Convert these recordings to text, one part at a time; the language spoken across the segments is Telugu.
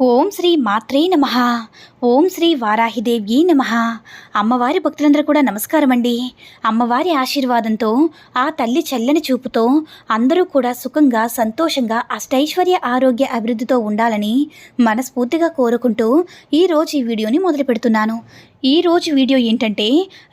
ఓం శ్రీ మాత్రే నమ. ఓం శ్రీ వారాహిదేవ్యీ నమ. అమ్మవారి భక్తులందరూ కూడా నమస్కారం అండి అమ్మవారి ఆశీర్వాదంతో ఆ తల్లి చల్లని చూపుతో అందరూ కూడా సుఖంగా సంతోషంగా అష్టైశ్వర్య ఆరోగ్య అభివృద్ధితో ఉండాలని మనస్ఫూర్తిగా కోరుకుంటూ ఈరోజు ఈ వీడియోని మొదలు పెడుతున్నాను ఈ రోజు వీడియో ఏంటంటే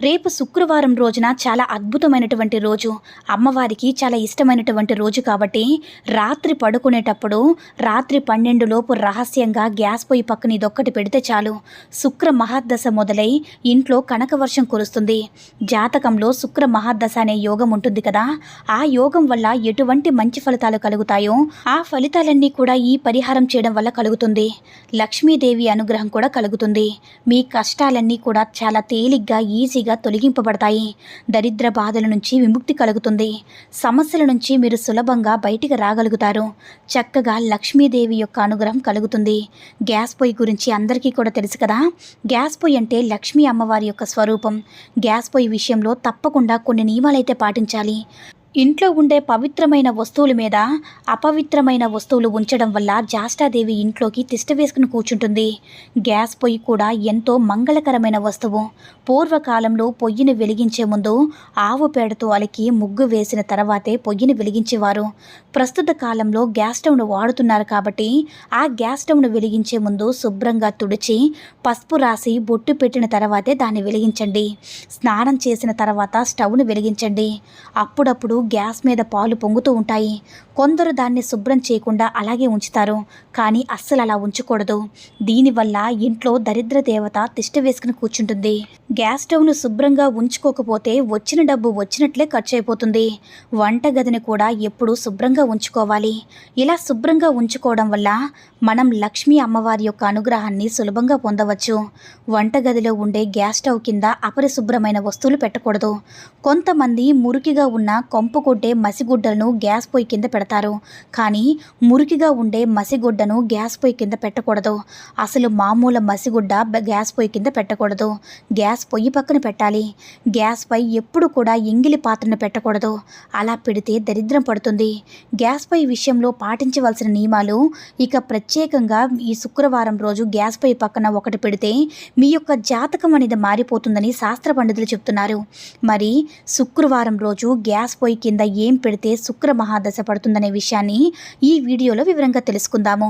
రేపు శుక్రవారం రోజున చాలా అద్భుతమైనటువంటి రోజు. అమ్మవారికి చాలా ఇష్టమైనటువంటి రోజు కాబట్టి రాత్రి పడుకునేటప్పుడు రాత్రి పన్నెండు లోపు రహస్యంగా గ్యాస్ పొయ్యి పక్కన ఇదొక్కటి పెడితే చాలు. శుక్ర మహాదశ మొదలై ఇంట్లో కనక వర్షం కురుస్తుంది. జాతకంలో శుక్ర మహాదశ అనే యోగం ఉంటుంది కదా ఆ యోగం వల్ల ఎటువంటి మంచి ఫలితాలు కలుగుతాయో ఆ ఫలితాలన్నీ కూడా ఈ పరిహారం చేయడం వల్ల కలుగుతుంది. లక్ష్మీదేవి అనుగ్రహం కూడా కలుగుతుంది. మీ కష్టాలన్నీ కూడా చాలా తేలిగ్గా ఈజీగా తొలగింపబడతాయి. దరిద్ర బాధల నుంచి విముక్తి కలుగుతుంది. సమస్యల నుంచి మీరు సులభంగా బయటికి రాగలుగుతారు. చక్కగా లక్ష్మీదేవి యొక్క అనుగ్రహం కలుగుతుంది. గ్యాస్ పొయ్యి గురించి అందరికీ కూడా తెలుసు కదా? గ్యాస్ పొయ్యి అంటే లక్ష్మీ అమ్మవారి యొక్క స్వరూపం. గ్యాస్ పొయ్యి విషయంలో తప్పకుండా కొన్ని నియమాలైతే పాటించాలి. ఇంట్లో ఉండే పవిత్రమైన వస్తువుల మీద అపవిత్రమైన వస్తువులు ఉంచడం వల్ల జాస్టాదేవి ఇంట్లోకి తిష్ట వేసుకుని కూర్చుంటుంది. గ్యాస్ పొయ్యి కూడా ఎంతో మంగళకరమైన వస్తువు. పూర్వకాలంలో పొయ్యిని వెలిగించే ముందు ఆవు పేడతో అలికి ముగ్గు వేసిన తర్వాతే పొయ్యిని వెలిగించేవారు. ప్రస్తుత కాలంలో గ్యాస్ స్టవ్ను వాడుతున్నారు కాబట్టి ఆ గ్యాస్ స్టవ్ను వెలిగించే ముందు శుభ్రంగా తుడిచి పసుపు రాసి బొట్టు పెట్టిన తర్వాతే దాన్ని వెలిగించండి. స్నానం చేసిన తర్వాత స్టవ్ను వెలిగించండి. అప్పుడప్పుడు గ్యాస్ మీద పాలు పొంగుతూ ఉంటాయి. కొందరు దాన్ని శుభ్రం చేయకుండా అలాగే ఉంచుతారు. కానీ అస్సలు అలా ఉంచకూడదు. దీనివల్ల ఇంట్లో దరిద్ర దేవత తిష్ట వేసుకుని కూర్చుంటుంది. గ్యాస్ స్టవ్ను శుభ్రంగా ఉంచుకోకపోతే వచ్చిన డబ్బు వచ్చినట్లే ఖర్చు అయిపోతుంది వంటగదిని కూడా ఎప్పుడూ శుభ్రంగా ఉంచుకోవాలి. ఇలా శుభ్రంగా ఉంచుకోవడం వల్ల మనం లక్ష్మీ అమ్మవారి యొక్క అనుగ్రహాన్ని సులభంగా పొందవచ్చు. వంటగదిలో ఉండే గ్యాస్ స్టవ్ కింద అపరిశుభ్రమైన వస్తువులు పెట్టకూడదు. కొంతమంది మురికిగా ఉన్న కొంప కొట్టే మసిగుడ్డలను గ్యాస్ పొయ్యి కింద పెడతారు. కానీ మురికిగా ఉండే మసిగుడ్డను గ్యాస్ పొయ్యి కింద పెట్టకూడదు. అసలు మామూలు మసిగుడ్డ గ్యాస్ పొయ్యి కింద పెట్టకూడదు. గ్యాస్ పొయ్యి పక్కన పెట్టాలి. గ్యాస్ పై ఎప్పుడు కూడా ఎంగిలి పాత్రను పెట్టకూడదు. అలా పెడితే దరిద్రం పడుతుంది. గ్యాస్ పై విషయంలో పాటించవలసిన నియమాలు ఇక ప్రత్యేకంగా ఈ శుక్రవారం రోజు గ్యాస్ పై పక్కన ఒకటి పెడితే మీ యొక్క జాతకం అనేది మారిపోతుందని శాస్త్ర పండితులు చెప్తున్నారు. మరి శుక్రవారం రోజు గ్యాస్ పొయ్యి కింద ఏం పెడితే శుక్ర మహాదశ పడుతుందనే విషయాన్ని ఈ వీడియోలో వివరంగా తెలుసుకుందాము.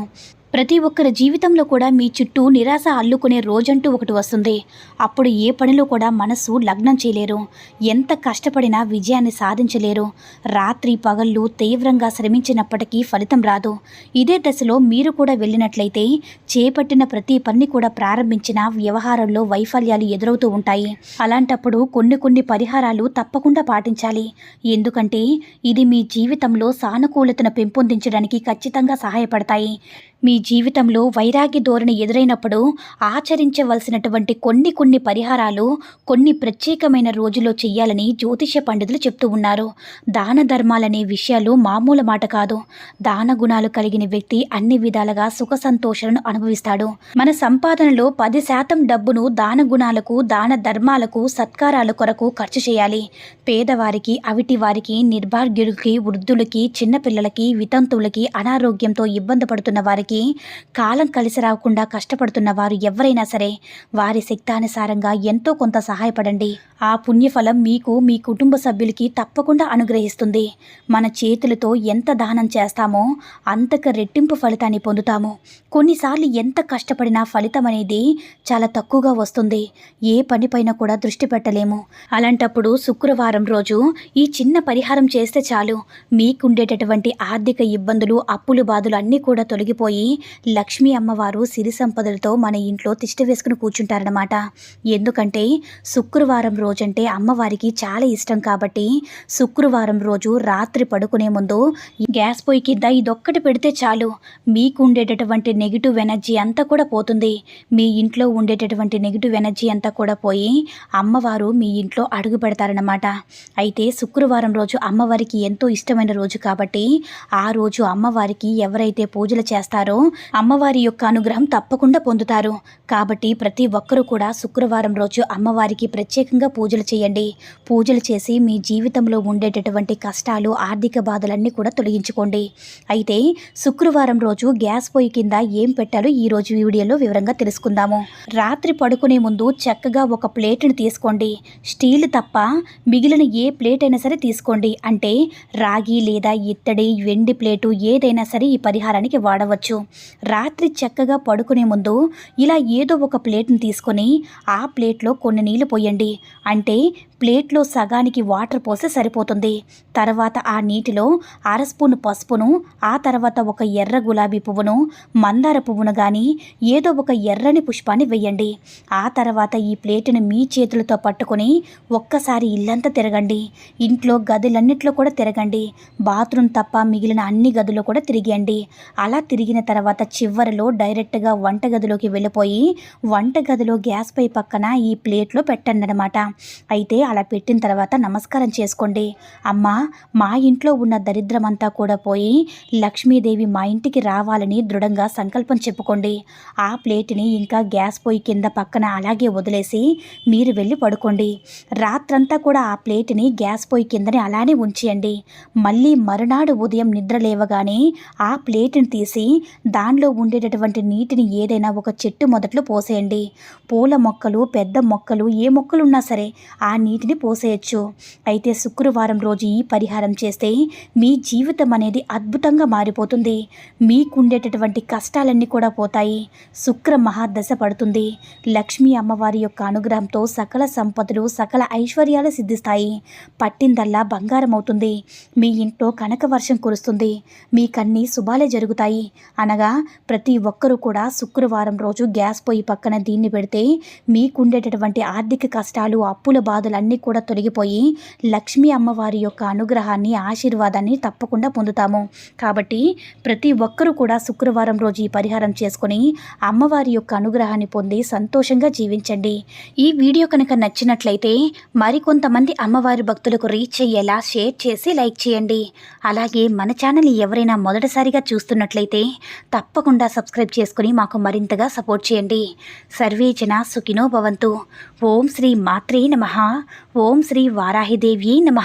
ప్రతి ఒక్కరి జీవితంలో కూడా మీ చుట్టూ నిరాశ అల్లుకునే రోజంటూ ఒకటి వస్తుంది. అప్పుడు ఏ పనిలో కూడా మనసు లగ్నం చేయలేరు. ఎంత కష్టపడినా విజయాన్ని సాధించలేరు. రాత్రి పగళ్ళు తీవ్రంగా శ్రమించినప్పటికీ ఫలితం రాదు. ఇదే దశలో మీరు కూడా వెళ్ళినట్లయితే చేపట్టిన ప్రతి పని కూడా ప్రారంభించిన వ్యవహారంలో వైఫల్యాలు ఎదురవుతూ ఉంటాయి. అలాంటప్పుడు కొన్ని కొన్ని పరిహారాలు తప్పకుండా పాటించాలి. ఎందుకంటే ఇది మీ జీవితంలో సానుకూలతను పెంపొందించడానికి ఖచ్చితంగా సహాయపడతాయి. మీ జీవితంలో వైరాగ్య ధోరణి ఎదురైనప్పుడు ఆచరించవలసినటువంటి కొన్ని కొన్ని పరిహారాలు కొన్ని ప్రత్యేకమైన రోజుల్లో చెయ్యాలని జ్యోతిష పండితులు చెప్తూ ఉన్నారు. దాన ధర్మాలనే విషయాలు మామూలు మాట కాదు. దాన గుణాలు కలిగిన వ్యక్తి అన్ని విధాలుగా సుఖ సంతోషాలను అనుభవిస్తాడు. మన సంపాదనలో పది శాతం డబ్బును దాన గుణాలకు దాన ధర్మాలకు సత్కారాల కొరకు ఖర్చు చేయాలి. పేదవారికి అవిటి వారికి నిర్భాగ్యులకి వృద్ధులకి చిన్నపిల్లలకి వితంతువులకి అనారోగ్యంతో ఇబ్బంది పడుతున్న వారికి కాలం కలిసి రాకుండా కష్టపడుతున్న వారు ఎవరైనా సరే వారి శక్తానుసారంగా ఎంతో కొంత సహాయపడండి. ఆ పుణ్యఫలం మీకు మీ కుటుంబ సభ్యులకి తప్పకుండా అనుగ్రహిస్తుంది. మన చేతులతో ఎంత దానం చేస్తామో అంతకు రెట్టింపు ఫలితాన్ని పొందుతాము. కొన్నిసార్లు ఎంత కష్టపడినా ఫలితం అనేది చాలా తక్కువగా వస్తుంది. ఏ పనిపైన కూడా దృష్టి పెట్టలేము. అలాంటప్పుడు శుక్రవారం రోజు ఈ చిన్న పరిహారం చేస్తే చాలు. మీకుండేటటువంటి ఆర్థిక ఇబ్బందులు అప్పులు బాధలు అన్నీ కూడా తొలగిపోయి లక్ష్మీ అమ్మవారు సిరి సంపదలతో మన ఇంట్లో తిష్ట వేసుకుని కూర్చుంటారనమాట ఎందుకంటే శుక్రవారం రోజంటే అమ్మవారికి చాలా ఇష్టం కాబట్టి శుక్రవారం రోజు రాత్రి పడుకునే ముందు గ్యాస్ పొయ్యి కింద ఇదొక్కటి పెడితే చాలు. మీకు ఉండేటటువంటి నెగిటివ్ ఎనర్జీ అంతా కూడా పోతుంది. మీ ఇంట్లో ఉండేటటువంటి నెగిటివ్ ఎనర్జీ అంతా కూడా పోయి అమ్మవారు మీ ఇంట్లో అడుగు పెడతారనమాట అయితే శుక్రవారం రోజు అమ్మవారికి ఎంతో ఇష్టమైన రోజు కాబట్టి ఆ రోజు అమ్మవారికి ఎవరైతే పూజలు చేస్తారో అమ్మవారి యొక్క అనుగ్రహం తప్పకుండా పొందుతారు. కాబట్టి ప్రతి ఒక్కరూ కూడా శుక్రవారం రోజు అమ్మవారికి ప్రత్యేకంగా పూజలు చేయండి. పూజలు చేసి మీ జీవితంలో ఉండేటటువంటి కష్టాలు ఆర్థిక బాధలన్నీ కూడా తొలగించుకోండి. అయితే శుక్రవారం రోజు గ్యాస్ పొయ్యి కింద ఏం పెట్టాలో ఈ రోజు వీడియోలో వివరంగా తెలుసుకుందాము. రాత్రి పడుకునే ముందు చక్కగా ఒక ప్లేట్ని తీసుకోండి. స్టీల్ తప్ప మిగిలిన ఏ ప్లేట్ అయినా సరే తీసుకోండి. అంటే రాగి లేదా ఇత్తడి వెండి ప్లేటు ఏదైనా సరే ఈ పరిహారానికి వాడవచ్చు. రాత్రి చక్కగా పడుకునే ముందు ఇలా ఏదో ఒక ప్లేట్ని తీసుకొని ఆ ప్లేట్లో కొన్ని నీళ్ళు పోయండి అంటే ప్లేట్లో సగానికి వాటర్ పోస్తే సరిపోతుంది. తర్వాత ఆ నీటిలో అర స్పూన్ పసుపును ఆ తర్వాత ఒక ఎర్ర గులాబీ పువ్వును మందార పువ్వును కానీ ఏదో ఒక ఎర్రని పుష్పాన్ని వెయ్యండి ఆ తర్వాత ఈ ప్లేటుని మీ చేతులతో పట్టుకొని ఒక్కసారి ఇల్లంతా తిరగండి. ఇంట్లో గదులన్నిట్లో కూడా తిరగండి. బాత్రూమ్ తప్ప మిగిలిన అన్ని గదులు కూడా తిరిగండి అలా తిరిగిన తర్వాత చివరిలో డైరెక్ట్గా వంటగదిలోకి వెళ్ళిపోయి వంటగదిలో గ్యాస్ పై పక్కన ఈ ప్లేట్లో పెట్టండి అనమాట అయితే అలా పెట్టిన తర్వాత నమస్కారం చేసుకోండి. అమ్మా మా ఇంట్లో ఉన్న దరిద్రమంతా కూడా పోయి లక్ష్మీదేవి మా ఇంటికి రావాలని దృఢంగా సంకల్పం చెప్పుకోండి. ఆ ప్లేట్ని ఇంకా గ్యాస్ పొయ్యి కింద పక్కన అలాగే వదిలేసి మీరు వెళ్ళి పడుకోండి. రాత్రంతా కూడా ఆ ప్లేట్ని గ్యాస్ పొయ్యి కిందనే అలానే ఉంచేయండి. మళ్ళీ మరునాడు ఉదయం నిద్ర లేవగానే ఆ ప్లేట్ని తీసి దానిలో ఉండేటటువంటి నీటిని ఏదైనా ఒక చెట్టు మొదట్లో పోసేయండి. పూల మొక్కలు పెద్ద మొక్కలు ఏ మొక్కలు ఉన్నా సరే ఆ నీటి నీటిని పోసేయచ్చు. అయితే శుక్రవారం రోజు ఈ పరిహారం చేస్తే మీ జీవితం అనేది అద్భుతంగా మారిపోతుంది. మీకుండేటటువంటి కష్టాలన్నీ కూడా పోతాయి. శుక్ర మహాదశ పడుతుంది. లక్ష్మీ అమ్మవారి యొక్క అనుగ్రహంతో సకల సంపదలు సకల ఐశ్వర్యాలు సిద్ధిస్తాయి. పట్టిందల్లా బంగారం అవుతుంది. మీ ఇంట్లో కనక వర్షం కురుస్తుంది. మీకన్నీ శుభాలే జరుగుతాయి. అనగా ప్రతి ఒక్కరూ కూడా శుక్రవారం రోజు గ్యాస్ పొయ్యి పక్కన దీన్ని పెడితే మీకుండేటటువంటి ఆర్థిక కష్టాలు అప్పుల బాధలు బాధలన్నీ కూడా తొలగిపోయి లక్ష్మీ అమ్మవారి యొక్క అనుగ్రహాన్ని ఆశీర్వాదాన్ని తప్పకుండా పొందుతాము. కాబట్టి ప్రతి ఒక్కరూ కూడా శుక్రవారం రోజు ఈ పరిహారం చేసుకొని అమ్మవారి యొక్క అనుగ్రహాన్ని పొంది సంతోషంగా జీవించండి. ఈ వీడియో కనుక నచ్చినట్లయితే మరికొంతమంది అమ్మవారి భక్తులకు రీచ్ అయ్యేలా షేర్ చేసి లైక్ చేయండి. అలాగే మన ఛానల్ ఎవరైనా మొదటిసారిగా చూస్తున్నట్లయితే తప్పకుండా సబ్స్క్రైబ్ చేసుకుని మాకు మరింతగా సపోర్ట్ చేయండి. సర్వేజన సుఖినో భవంతు. ఓం శ్రీ మాత్రే నమ. ఓం శ్రీ వారాహిదేవ్యై నమ.